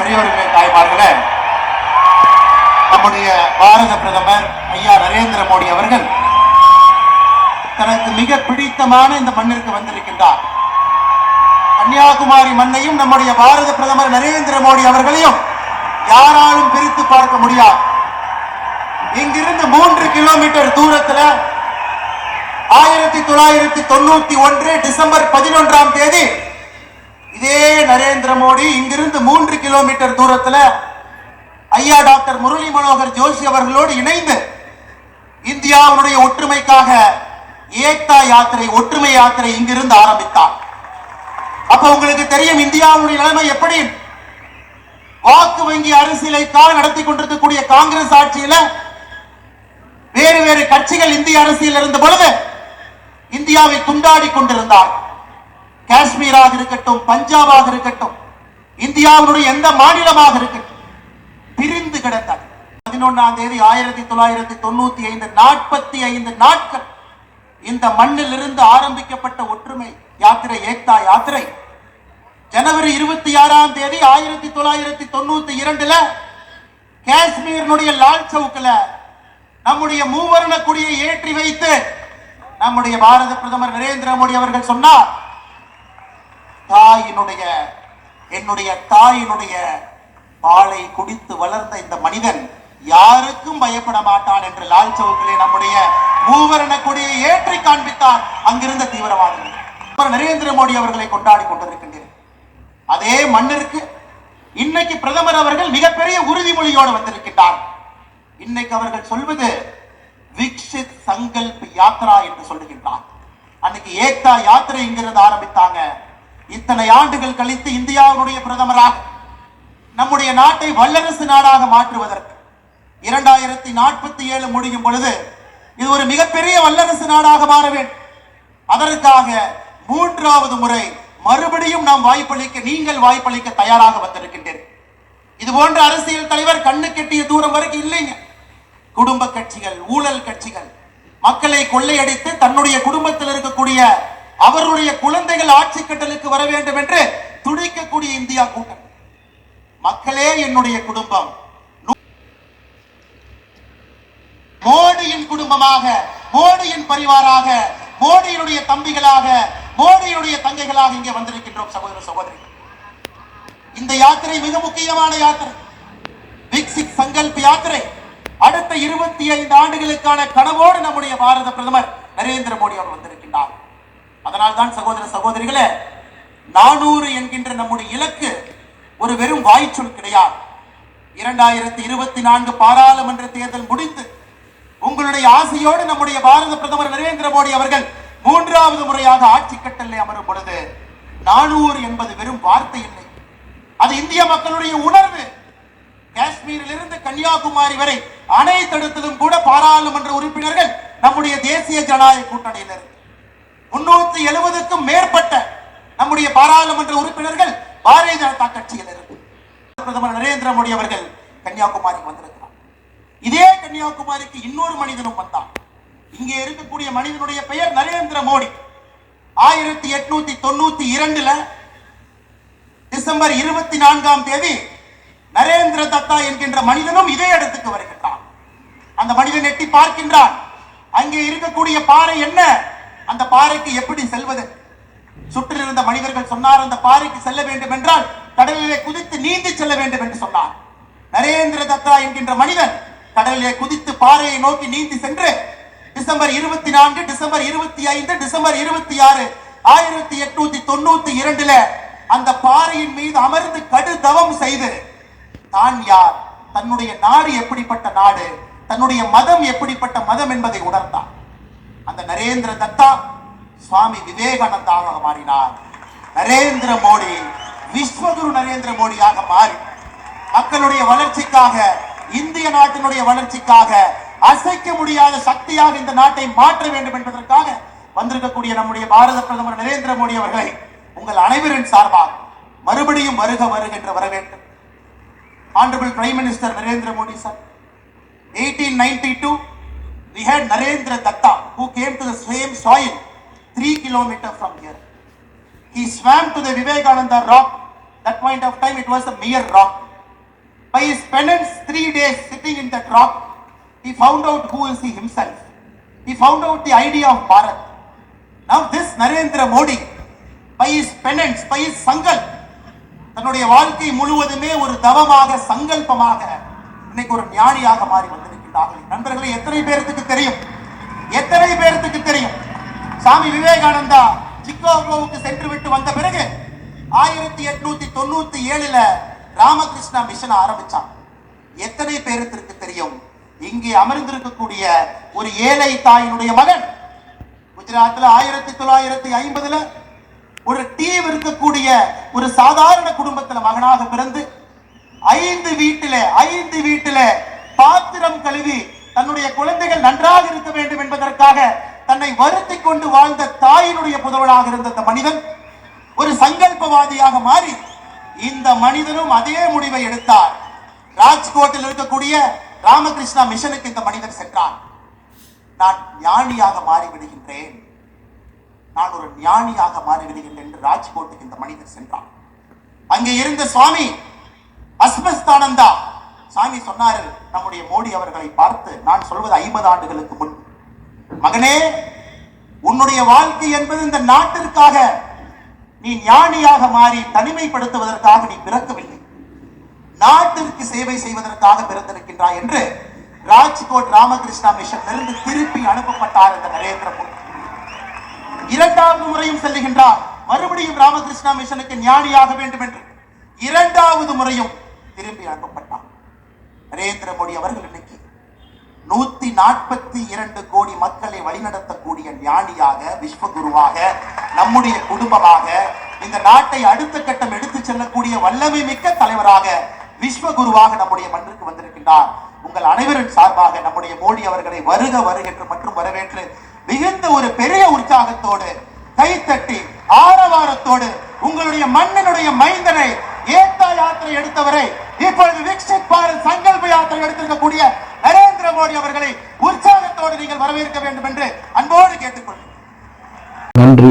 பெரியவர்களே தாய்மார்களே நம்முடைய பாரத பிரதமர் ஐயா நரேந்திர மோடி அவர்கள் தனக்கு மிக பிடித்தமான இந்த மண்ணிற்கு வந்திருக்கின்றார். கன்னியாகுமரி மண்ணையும் நம்முடைய பாரத பிரதமர் நரேந்திர மோடி அவர்களையும் யாராலும் பிரித்து பார்க்க முடியாது. இங்கிருந்து மூன்று கிலோமீட்டர் தூரத்தில் ஆயிரத்தி தொள்ளாயிரத்தி தொண்ணூத்தி ஒன்று டிசம்பர் பதினொன்றாம் தேதி இதே நரேந்திர மோடி இங்கிருந்து மூன்று கிலோமீட்டர் தூரத்துல ஐயா டாக்டர் முரளி மனோகர் ஜோஷி அவர்களோடு இணைந்து இந்தியாவுடைய ஒற்றுமைக்காக ஏக்தா யாத்திரை ஒற்றுமை யாத்திரை இங்கிருந்து ஆரம்பித்தார். அப்ப உங்களுக்கு தெரியும் இந்தியாவுடைய நிலைமை எப்படி? வாக்கு வங்கி அரசியலைக்காக நடத்தி கொண்டிருக்கக்கூடிய காங்கிரஸ் ஆட்சியில வேறு வேறு கட்சிகள் இந்திய அரசியல் இருந்த பொழுது இந்தியாவை துண்டாடி கொண்டிருந்தார். காஷ்மீராக இருக்கட்டும் பஞ்சாபாக இருக்கட்டும் இந்தியாவுடைய எந்த மாநிலமாக இருக்கட்டும் பிரிந்து கிடந்தார். பதினொன்னாம் தேதி ஆயிரத்தி தொள்ளாயிரத்தி தொண்ணூத்தி ஐந்து நாற்பத்தி ஐந்து நாட்கள் இந்த மண்ணில் இருந்து ஆரம்பிக்கப்பட்ட ஒற்றுமை யாத்திரை ஏக்தா யாத்திரை. ஜனவரி இருபத்தி ஆறாம் தேதி ஆயிரத்தி தொள்ளாயிரத்தி தொண்ணூத்தி இரண்டுல காஷ்மீரினுடைய லால் சவுக்கில் நம்முடைய மூவர்ண கொடியை ஏற்றி வைத்து நம்முடைய பாரத பிரதமர் நரேந்திர மோடி அவர்கள் சொன்னார் தாயினுடைய என்னுடைய தாயினுடைய பாலை குடித்து வளர்ந்த இந்த மனிதன் யாருக்கும் பயப்பட மாட்டான் என்று லால் சவுக்கிலே நம்முடைய மூவரண கொடியை ஏற்றி காண்பித்தார் அங்கிருந்த தீவிரவாதிகள். அப்புறம் நரேந்திர மோடி அவர்களை கொண்டாடி கொண்டிருக்கின்றனர். அதே மண்ணிற்கு இன்னைக்கு பிரதமர் அவர்கள் மிகப்பெரிய உறுதிமொழியோடு வந்திருக்கின்றார். இன்னைக்கு அவர்கள் சொல்வது விக்ஷித் சங்கல்ப் யாத்ரா என்று சொல்லுகின்றார். அன்னைக்கு ஏக்தா யாத்திரை இங்கிருந்து ஆரம்பித்தாங்க. இத்தனை ஆண்டுகள் கழித்து இந்தியாவுடைய பிரதமராக நம்முடைய நாட்டை வல்லரசு நாடாக மாற்றுவதற்கு இரண்டாயிரத்தி நாற்பத்தி ஏழு முடியும் பொழுது இது ஒரு மிகப்பெரிய வல்லரசு நாடாக மாற வேண்டும். அதற்காக மூன்றாவது முறை மறுபடியும் நாம் வாய்ப்பளிக்க நீங்கள் வாய்ப்பளிக்க தயாராக வந்திருக்கின்றேன் இது போன்ற அரசியல் தலைவர் கண்ணு கெட்டிய தூரம் வரைக்கும் இல்லைங்க. குடும்ப கட்சிகள் ஊழல் கட்சிகள் மக்களை கொள்ளையடித்து தன்னுடைய குடும்பத்தில் இருக்கக்கூடிய அவருடைய குழந்தைகள் ஆட்சி கட்டலுக்கு வர வேண்டும் என்று துடிக்கக்கூடிய இந்தியா கூட்டம். மக்களே என்னுடைய குடும்பம். மோடியின் குடும்பமாக மோடியின் பரிவாராக மோடியினுடைய தம்பிகளாக மோடியினுடைய தங்கைகளாக இங்கே வந்திருக்கின்றோம் சகோதர சகோதரி இந்த யாத்திரை மிக முக்கியமான யாத்திரை. விக்சித் சங்கல்ப் யாத்திரை. அடுத்த இருபத்தி ஐந்து ஆண்டுகளுக்கான கனவோடு நம்முடைய பாரத பிரதமர் நரேந்திர மோடி அவர் வந்திருக்கின்றார். அதனால் தான் சகோதர சகோதரிகளே நானூறு என்கின்ற நம்முடைய இலக்கு ஒரு வெறும் வாய்ச்சொல் கிடையாது. இரண்டாயிரத்தி இருபத்தி நான்கு பாராளுமன்ற தேர்தல் முடிந்து உங்களுடைய ஆசையோடு நம்முடைய பாரத பிரதமர் நரேந்திர மோடி அவர்கள் மூன்றாவது முறையாக ஆட்சி கட்டலை அமரும் பொழுது நானூறு என்பது வெறும் வார்த்தை இல்லை. அது இந்திய மக்களுடைய உணர்வு. காஷ்மீரில் இருந்து கன்னியாகுமரி வரை அணை தடுத்ததும் கூட பாராளுமன்ற உறுப்பினர்கள் நம்முடைய தேசிய ஜனநாயக கூட்டணியினர். முன்னூத்தி எழுபதுக்கும் மேற்பட்ட நம்முடைய பாராளுமன்ற உறுப்பினர்கள் பாரதிய ஜனதா கட்சியில் இருந்து பிரதமர் நரேந்திர மோடி அவர்கள் கன்னியாகுமரி வந்திருக்கிறார். இதே கன்னியாகுமரிக்கு இன்னொரு மனிதனும் வந்தான். இங்கே இருக்கக்கூடிய மனிதனுடைய பெயர் நரேந்திர மோடி. ஆயிரத்தி எட்நூத்தி தொண்ணூத்தி இரண்டுல டிசம்பர் இருபத்தி நான்காம் தேதி நரேந்திர தத்தா என்கின்ற மனிதனும் இதே இடத்துக்கு வருகின்றான். அந்த மனிதன் எட்டி பார்க்கின்றான். அங்கே இருக்கக்கூடிய பாறை என்ன? அந்த பாறைக்கு எப்படி செல்வது? சுற்றில் இருந்த மனிதர்கள் சொன்னார் அந்த பாறைக்கு செல்ல வேண்டும் என்றால் கடலிலே குதித்து நீந்தி செல்ல வேண்டும் என்று சொன்னார். நரேந்திர தத்தா என்கின்ற மனிதன் கடலிலே குதித்து பாறையை நோக்கி நீந்தி சென்று டிசம்பர் இருபத்தி நான்கு டிசம்பர் இருபத்தி ஐந்து டிசம்பர் இருபத்தி ஆறு ஆயிரத்தி எட்நூத்தி தொண்ணூத்தி இரண்டுல அந்த பாறையின் மீது அமர்ந்து கடுதவம் செய்து தான் யார்? தன்னுடைய நாடு எப்படிப்பட்ட நாடு? தன்னுடைய மதம் எப்படிப்பட்ட மதம்? என்பதை உணர்ந்தான். அந்த நரேந்திர தத்தா சுவாமி விவேகானந்தாவாக மாறினார். நரேந்திர மோடி விஸ்வகுரு நரேந்திர மோடியாக மாறி மக்களுடைய வளர்ச்சிக்காக இந்திய நாட்டினுடைய வளர்ச்சிக்காக அசைக்க முடியாத சக்தியாக இந்த நாட்டை மாற்ற வேண்டும் என்பதற்காக வந்திருக்கக்கூடிய நம்முடைய பாரத பிரதமர் நரேந்திர மோடி அவர்களை உங்கள் அனைவரின் சார்பாக மறுபடியும் வருக வருக என்று வர வேண்டும் Honorable Prime Minister Narendra Modi sir, 1892, we had Narendra Datta who came to the same soil three kilometers from here. He swam to the Vivekananda rock. That point of time it was a mere rock. By his penance, three days sitting in that rock, he found out who is he himself. He found out the idea of Bharat. Now this Narendra Modi, by his penance, by his sangal, தன்னுடைய வாழ்க்கை முழுவதுமே ஒரு தவமாக சங்கல்பமாக இன்னைக்கு ஒரு ஞானியாக மாறி வந்திருக்கின்றார்கள் நண்பர்களே எத்தனை பேருக்கு தெரியும் எத்தனை தெரியும். சாமி விவேகானந்தா சிக்காகோவுக்கு சென்று விட்டு வந்த பிறகு ஆயிரத்தி எட்நூத்தி தொண்ணூத்தி ஏழுல ராமகிருஷ்ணா மிஷன் ஆரம்பிச்சான். எத்தனை பேருக்கு தெரியும்? இங்கே அமர்ந்திருக்கக்கூடிய ஒரு ஏழை தாயினுடைய மகன். குஜராத்தில் ஆயிரத்தி தொள்ளாயிரத்தி ஐம்பதுல ஒரு டீம் இருக்கக்கூடிய ஒரு சாதாரண குடும்பத்தில் மகனாக பிறந்து ஐந்து வீட்டில ஐந்து வீட்டில பாத்திரம் கழுவி தன்னுடைய குழந்தைகள் நன்றாக இருக்க வேண்டும் என்பதற்காக தன்னை வருத்தி கொண்டு வாழ்ந்த தாயினுடைய புதவனாக இருந்த அந்த மனிதன் ஒரு சங்கல்பவாதியாக மாறி இந்த மனிதனும் அதே முடிவை எடுத்தார். ராஜ்கோட்டில் இருக்கக்கூடிய ராமகிருஷ்ணா மிஷனுக்கு இந்த மனிதன் சென்றான். நான் ஞானியாக மாறி விடுகின்றேன் நான் ஒரு ஞானியாக மாறிவிடுகின்றேன் என்று ராஜ்கோட்டுக்கு இந்த மனிதர் சென்றான். அங்கே இருந்த சுவாமி அஸ்மஸ்தானந்தா சாமி சொன்னாரு நம்முடைய மோடி அவர்களை பார்த்து நான் சொல்வது ஐம்பது ஆண்டுகளுக்கு முன்பு. மகனே உன்னுடைய வாழ்க்கை என்பது இந்த நாட்டிற்காக நீ ஞானியாக மாறி தனிமைப்படுத்துவதற்காக நீ பிறக்கவில்லை. நாட்டிற்கு சேவை செய்வதற்காக பிறந்திருக்கின்றாய் என்று ராஜ்கோட் ராமகிருஷ்ணா மிஷனிலிருந்து திருப்பி அனுப்பப்பட்டார் இந்த நரேந்திர மோடி. இரண்டாவது முறையும் செல்லுகின்றார். மறுபடியும் ராமகிருஷ்ணா மிஷனுக்கு ஞானியாக வேண்டும் என்று இரண்டாவது முறையும் திரும்பி அனுப்பப்பட்டார். நரேந்திர மோடி அவர்கள் இன்னைக்கு நாற்பத்தி இரண்டு கோடி மக்களை வழிநடத்தக்கூடிய ஞானியாக விஸ்வகுருவாக நம்முடைய குடும்பமாக இந்த நாட்டை அடுத்த கட்டம் எடுத்து செல்லக்கூடிய வல்லமை மிக்க தலைவராக விஸ்வகுருவாக நம்முடைய மண்ணுக்கு வந்திருக்கின்றார். உங்கள் அனைவரின் சார்பாக நம்முடைய மோடி அவர்களை வருக வருகின்ற மற்றும் வரவேற்று மிகுந்த ஒரு பெரிய உற்சாகத்தோடு கைத்தட்டி ஆரவாரத்தோடு உங்களுடைய மண்ணினுடைய மைந்தனை ஏத்தா யாத்திரை எடுத்தவரை இப்பொழுது விக்ஷித் பாரத் சங்கல்ப யாத்திரை எடுத்திருக்கக்கூடிய நரேந்திர மோடி அவர்களை உற்சாகத்தோடு நீங்கள் வரவேற்க வேண்டும் என்று அன்போடு கேட்டுக்கொள்கிறேன் நன்றி